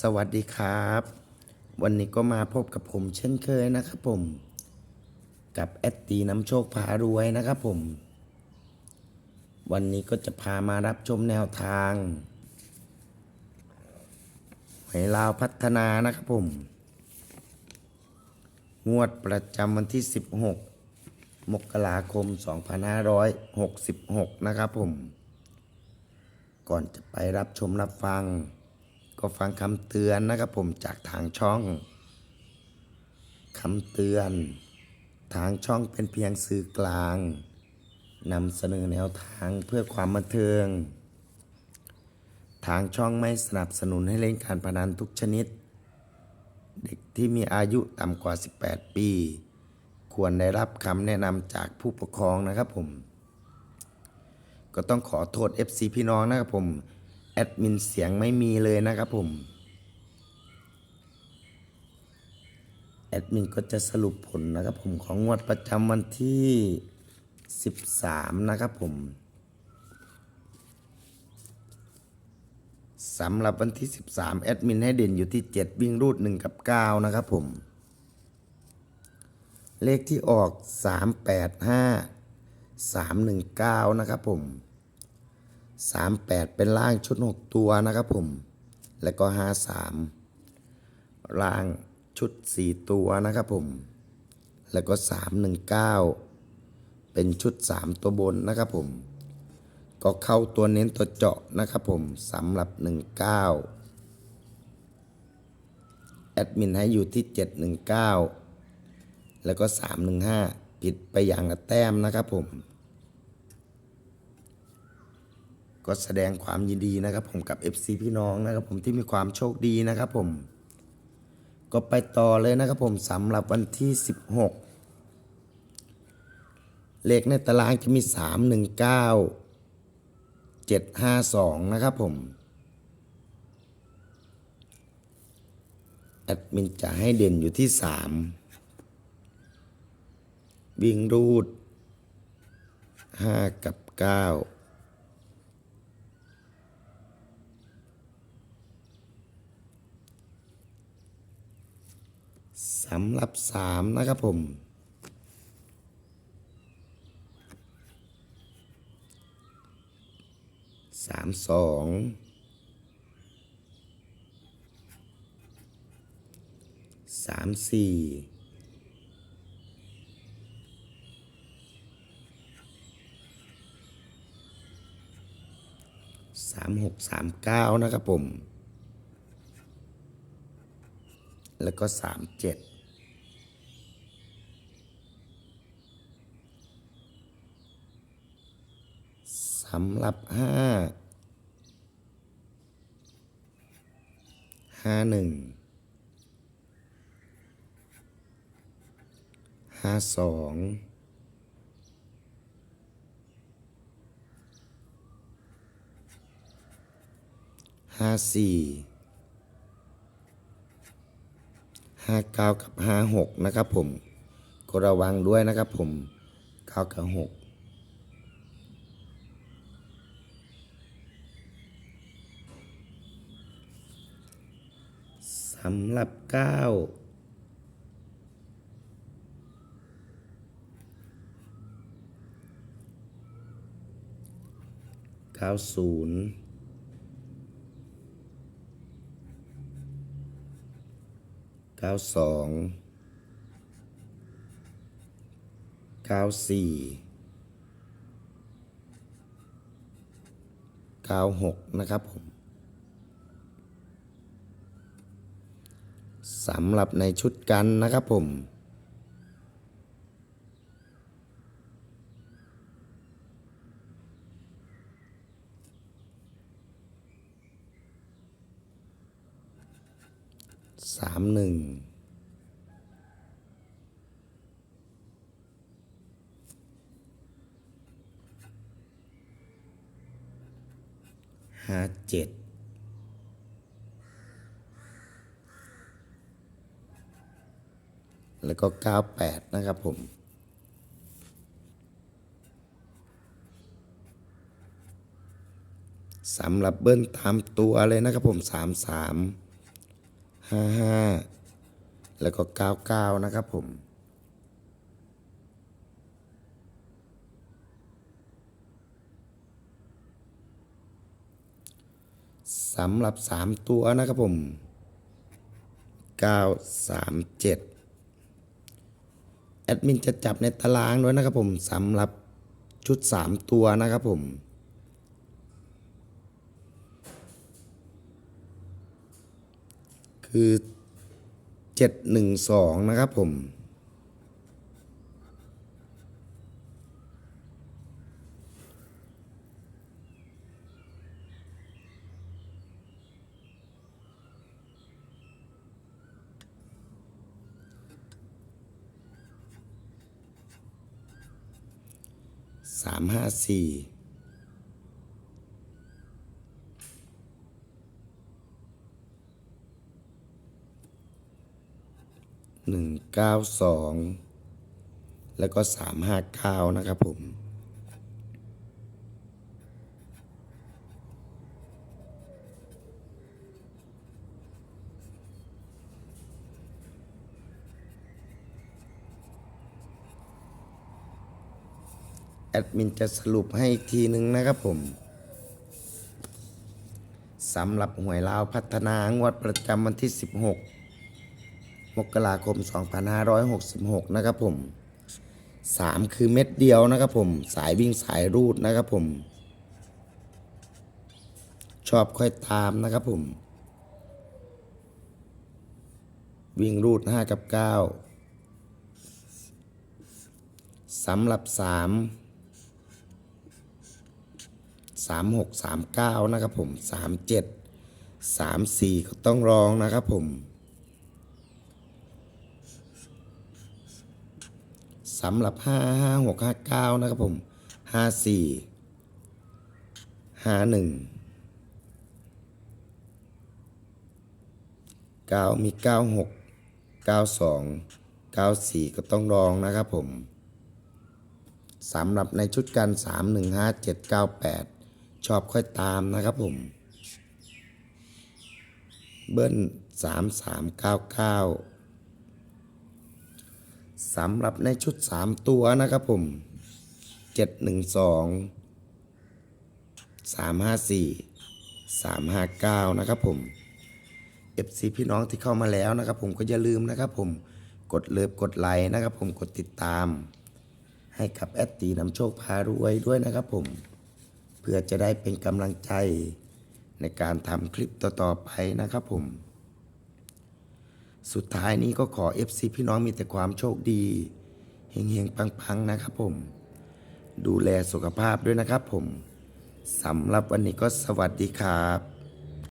สวัสดีครับ วันนี้ก็มาพบกับผมเช่นเคยนะครับผม กับแอดตีน้ำโชคพารวยนะครับผม วันนี้ก็จะพามารับชมแนวทางหวยลาวพัฒนานะครับผม งวดประจำวันที่ 16 มกราคม 2566 นะครับผม ก่อนจะไปรับชมรับฟัง ก็ฟังคำเตือนนะครับผมจากทางช่องคำเตือน ทางช่องเป็นเพียงสื่อกลางนำเสนอแนวทางเพื่อความบันเทิง ทางช่องไม่สนับสนุนให้เล่นการพนันทุกชนิด เด็กที่มีอายุต่ำกว่า 18 ปี ควรได้รับคำแนะนำจากผู้ปกครองนะครับผม ก็ต้องขอโทษ FC พี่น้องนะครับผม แอดมินเสียงไม่มีเลยนะครับผม แอดมินก็จะสรุปผลนะครับผมของงวดประจำวันที่ 13 นะครับผมสำหรับวันที่ 13 แอดมินให้เด่นอยู่ที่ 7 วิ่งรูด 1 กับ 9 นะครับผม เลขที่ออก 385 319 นะครับผม 38 เป็นล่างชุด 6 ตัวนะครับผม แล้วก็ 53 ล่างชุด 4 ตัวนะครับผม แล้วก็ 319 เป็นชุด 3 ตัวบนนะครับผม ก็เข้าตัวเน้นตัวเจาะนะครับผมสำหรับ 19 แอดมินให้อยู่ที่ 719 แล้วก็ 315 ผิดไปอย่างละแต้มนะครับผม ก็แสดงความยินดีนะครับ ผมกับ FC พี่น้องนะครับ ผมที่มีความโชคดีนะครับผม ก็ไปต่อเลยนะครับผมสำหรับวันที่ 16 เลขในตารางจะมี 319 752 นะครับผม แอดมินจะให้เด่นอยู่ที่ 3 วิ่งรูด 5 กับ 9 สำหรับสามนะครับผม สามสองสามสี่สามหกสามเก้านะครับผม แล้วก็สามเจ็ด สำหรับห้าห้าหนึ่งห้าสองห้าสี่ห้าเก้ากับห้าหกนะครับผมก็ระวังด้วยนะครับผมเก้ากับหกสำหรับเก้าเก้าศูนย์เก้าสองเก้าสี่เก้าหกนะครับผม สำหรับในชุดกันนะครับผม สามหนึ่งห้าเจ็ด แล้วก็เก้าแปดนะครับผมสำหรับเบิ้ลตามตัวเลยนะครับผมสามสามห้าห้าแล้วก็เก้าเก้านะครับผมสำหรับสามตัวนะครับผมเก้าสามเจ็ด แอดมินจะจับในตารางด้วยนะครับผมสำหรับชุดสามตัวนะครับผมคือเจ็ดหนึ่งสองนะครับผม สามห้าสี่หนึ่งเก้าสองแล้วก็สามห้าเก้านะครับผม ดมินจะสรุปให้อีกทีหนึ่งนะครับผมสำหรับหวยลาวพัฒนางวดประจำวันที่ 16 มกราคม 2566 นะครับผม 3 คือเม็ดเดียวนะครับผม สายวิ่งสายรูดนะครับผม ชอบค่อยตามนะครับผม วิ่งรูด 5 กับ 9สำหรับ 3 36 39 นะครับผม 37 34 ก็ต้องลองนะครับผม สำหรับ 5 5 6 5 9 นะครับผม 54 51 9 มี 96 92 94 ก็ต้องลองนะครับผมสำหรับในชุดกัน 3 1 5 7 9 8 ชอบค่อยตามนะครับผม เบิ้ลสามสามเก้าเก้าสำหรับในชุดสามตัวนะครับผมเจ็ดหนึ่งสองสามห้าสี่สามห้าเก้านะครับผม FC พี่น้องที่เข้ามาแล้วนะครับ ผมก็อย่าลืมนะครับ ผมกดเลิฟกดไลค์นะครับ ผมกดติดตาม ให้กับแอดตีนำโชคพารวยด้วยนะครับผม พื่อจะได้เป็นกำลังใจในการทำคลิปต่อๆไปนะครับผม สุดท้ายนี้ก็ขอ FC พี่น้องมีแต่ความโชคดีเฮงๆ ปังๆ นะครับผม ดูแลสุขภาพด้วยนะครับผมสำหรับวันนี้ก็สวัสดีครับ